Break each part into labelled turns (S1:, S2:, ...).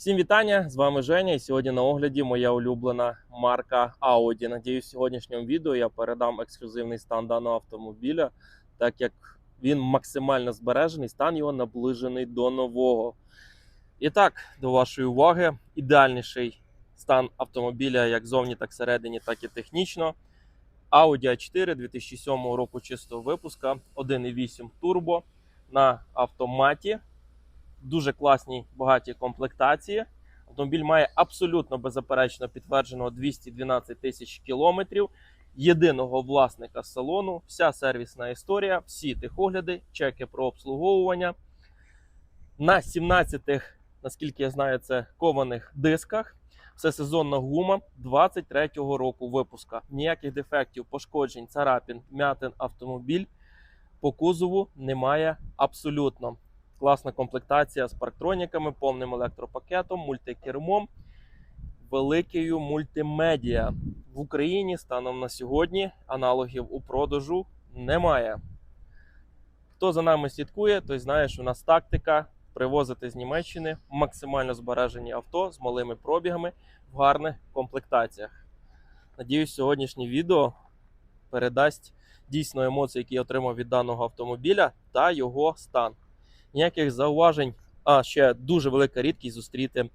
S1: Всім вітання! З вами Женя. І сьогодні на огляді моя улюблена марка Audi. Надіюсь, в сьогоднішньому відео я передам ексклюзивний стан даного автомобіля, так як він максимально збережений, стан його наближений до нового. І так, до вашої уваги, ідеальніший стан автомобіля як зовні, так всередині, так і технічно. Audi A4 2007 року чистого випуска, 1.8 турбо на автоматі дуже класні багаті комплектації. Автомобіль має абсолютно беззаперечно підтвердженого 212 тисяч кілометрів, єдиного власника салону, вся сервісна історія, всі техогляди, чеки про обслуговування. На 17-х, наскільки я знаю, це кованих дисках. Все сезонна гума 23-го року випуска. Ніяких дефектів, пошкоджень, царапін, м'ятин автомобіль по кузову немає абсолютно. Класна комплектація з парктроніками, повним електропакетом, мультикермом, великою мультимедіа. В Україні станом на сьогодні аналогів у продажу немає. Хто за нами слідкує, той знає, що у нас тактика привозити з Німеччини максимально збережені авто з малими пробігами в гарних комплектаціях. Надіюсь, сьогоднішнє відео передасть дійсно емоції, які я отримав від даного автомобіля та його стан ніяких зауважень. А ще дуже велика рідкість зустріти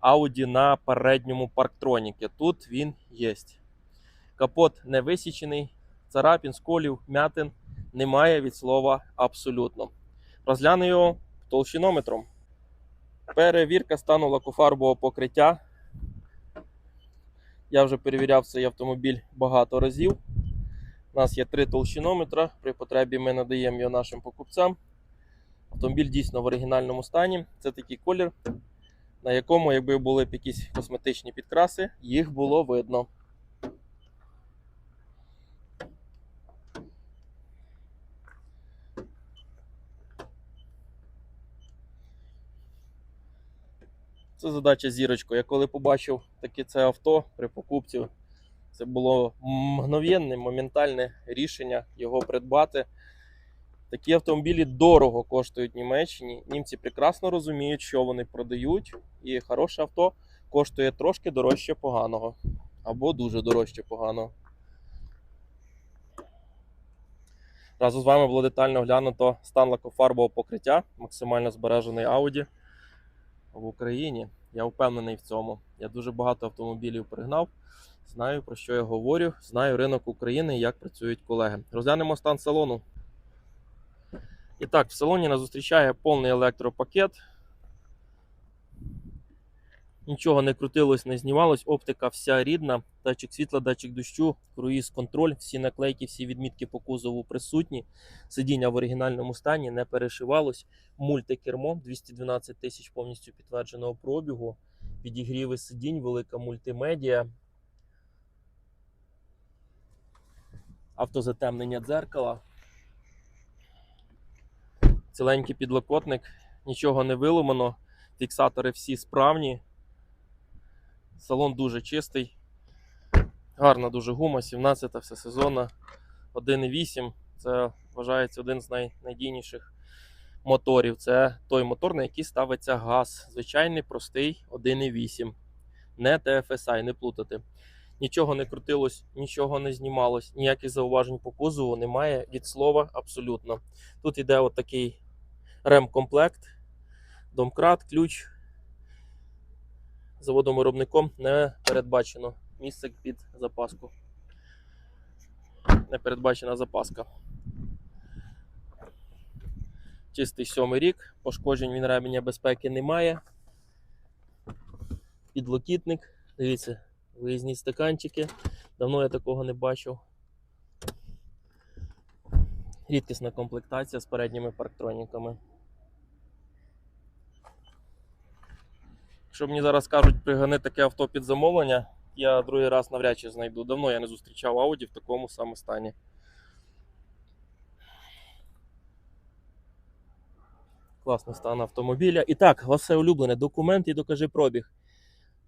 S1: Audi на передньому парктроніки. Тут він є. Капот не висічений, царапін, сколів, м'ятин немає від слова абсолютно. Розгляну його толщинометром. Перевірка стану лакофарбового покриття. Я вже перевіряв цей автомобіль багато разів. У нас є три толщинометра. При потребі ми надаємо його нашим покупцям. Автомобіль дійсно в оригінальному стані. Це такий колір, на якому, якби були б якісь косметичні підкраси, їх було видно. Це задача зірочкою. Я коли побачив таке це авто при покупці, це було мгновенне, моментальне рішення його придбати. Такі автомобілі дорого коштують Німеччині. Німці прекрасно розуміють, що вони продають, і хороше авто коштує трошки дорожче поганого. Або дуже дорожче поганого. Разом з вами було детально оглянуто стан лакофарбового покриття, максимально збережений Audi в Україні. Я впевнений в цьому. Я дуже багато автомобілів пригнав. Знаю про що я говорю. Знаю ринок України і як працюють колеги. Розглянемо стан салону. І так, в салоні нас зустрічає повний електропакет. Нічого не крутилось, не знімалось. Оптика вся рідна. Датчик світла, датчик дощу, круїз контроль, всі наклейки, всі відмітки по кузову присутні. Сидіння в оригінальному стані не перешивалось. Мультикермо 212 тисяч повністю підтвердженого пробігу. Підігріви сидінь, велика мультимедіа. Автозатемнення дзеркала ціленький підлокотник, нічого не виломано, фіксатори всі справні. Салон дуже чистий, гарна дуже гума, 17 все сезонна, 1,8. Це вважається один з найнадійніших моторів. Це той мотор, на який ставиться газ. Звичайний, простий 1,8. Не TFSI, не плутати. Нічого не крутилось, нічого не знімалось, ніяких зауважень по кузову немає від слова абсолютно. Тут іде отакий ремкомплект, домкрат, ключ. Заводом виробником не передбачено місце під запаску. Не передбачена запаска. Чистий сьомий рік, пошкоджень він ременя безпеки немає. Підлокітник. Дивіться, виїзні стаканчики. Давно я такого не бачив. Рідкісна комплектація з передніми парктроніками. Якщо мені зараз кажуть пригани таке авто під замовлення, я другий раз навряд чи знайду. Давно я не зустрічав Audi в такому саме стані. Класний стан автомобіля. І так, все улюблене. Документ і докажи пробіг.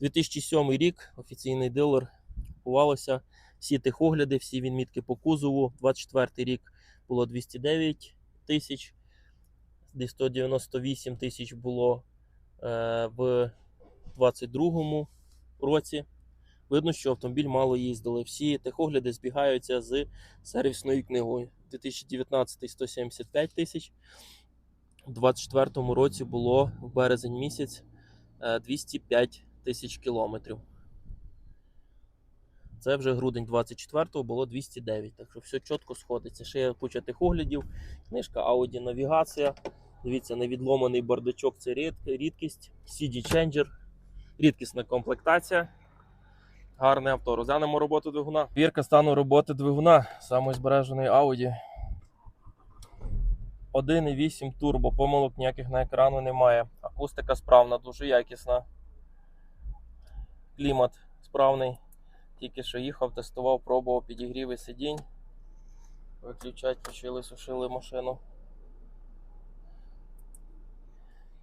S1: 2007 рік, офіційний дилер. Купувалося. Всі техогляди, всі відмітки по кузову. 24 рік було 209 тисяч, десь 198 тисяч було е, в 22-му році. Видно, що автомобіль мало їздили. Всі техогляди збігаються з сервісною книгою. 2019 175 тисяч. У 2024 році було в березень місяць е, 205 тисяч кілометрів. Це вже грудень 24-го було 209. Так що все чітко сходиться. Ще є куча техоглядів. Книжка Audi Навігація. Дивіться, невідломаний бардачок це рід- рідкість. CD Changer. Рідкісна комплектація. Гарне авто. Розглянемо роботу двигуна. Вірка стану роботи двигуна. Самозбережений Audi. 1,8 турбо, помилок ніяких на екрану немає. Акустика справна, дуже якісна. Клімат справний. Тільки що їхав, тестував, пробував підігріви сидінь. Виключать, почали, сушили машину.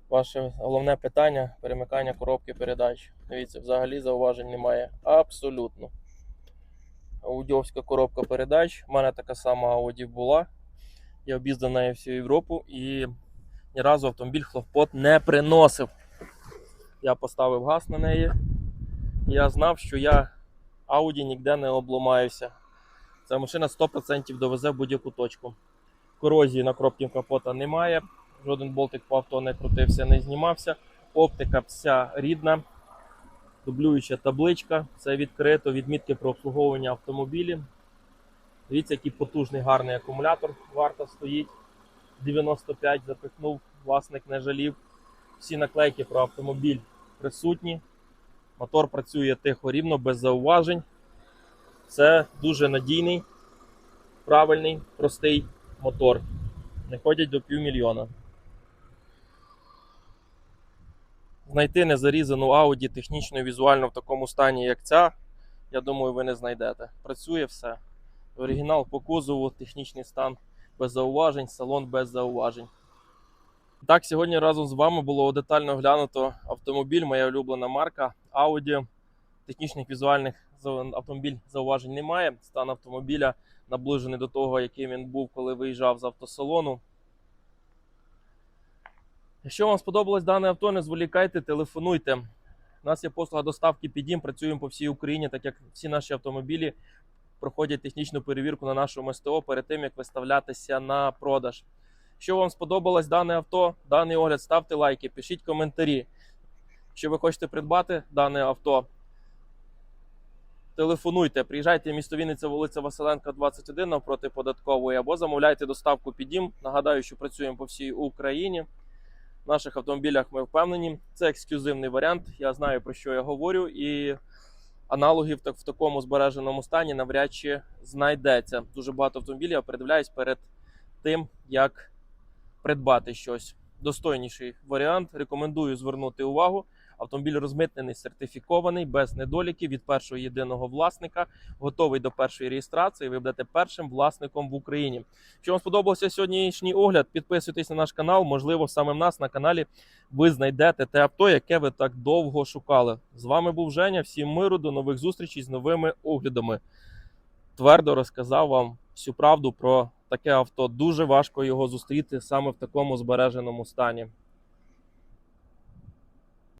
S1: Ваше головне питання перемикання коробки передач. Дивіться, взагалі зауважень немає. Абсолютно. Аудіовська коробка передач. У мене така сама Audi була. Я об'їздив нею всю Європу і ні разу автомобіль хлопот не приносив. Я поставив газ на неї. Я знав, що я Audi ніде не обламаюся. Ця машина 100% довезе в будь-яку точку. Корозії на кропці капота немає. Жоден болтик по авто не крутився, не знімався. Оптика вся рідна. Дублююча табличка, все відкрито, відмітки про обслуговування автомобілів. Дивіться, який потужний гарний акумулятор. Варта стоїть. 95 запихнув, власник не жалів. Всі наклейки про автомобіль присутні. Мотор працює тихо, рівно, без зауважень. Це дуже надійний, правильний, простий мотор. Не ходять до півмільйона. Знайти незарізану Audi технічно і візуально в такому стані, як ця, я думаю, ви не знайдете. Працює все. Оригінал по кузову, технічний стан без зауважень, салон без зауважень. Так, сьогодні разом з вами було детально оглянуто автомобіль, моя улюблена марка Audi. Технічних візуальних автомобіль зауважень немає. Стан автомобіля наближений до того, яким він був, коли виїжджав з автосалону. Якщо вам сподобалось дане авто, не зволікайте, телефонуйте. У нас є послуга доставки під працюємо по всій Україні, так як всі наші автомобілі проходять технічну перевірку на нашому СТО перед тим, як виставлятися на продаж. Якщо вам сподобалось дане авто, даний огляд, ставте лайки, пишіть коментарі. Якщо ви хочете придбати дане авто, телефонуйте, приїжджайте в місто Вінниця, вулиця Василенка, 21 навпроти податкової, або замовляйте доставку під дім. Нагадаю, що працюємо по всій Україні. В наших автомобілях ми впевнені. Це ексклюзивний варіант. Я знаю про що я говорю, і аналогів так в такому збереженому стані навряд чи знайдеться. Дуже багато автомобілів я передивляюсь перед тим, як придбати щось. Достойніший варіант. Рекомендую звернути увагу. Автомобіль розмитнений, сертифікований, без недоліків від першого єдиного власника, готовий до першої реєстрації. Ви будете першим власником в Україні. Якщо вам сподобався сьогоднішній огляд, підписуйтесь на наш канал. Можливо, саме в нас на каналі ви знайдете те авто, яке ви так довго шукали. З вами був Женя. Всім миру, до нових зустрічей з новими оглядами. Твердо розказав вам всю правду про таке авто. Дуже важко його зустріти саме в такому збереженому стані.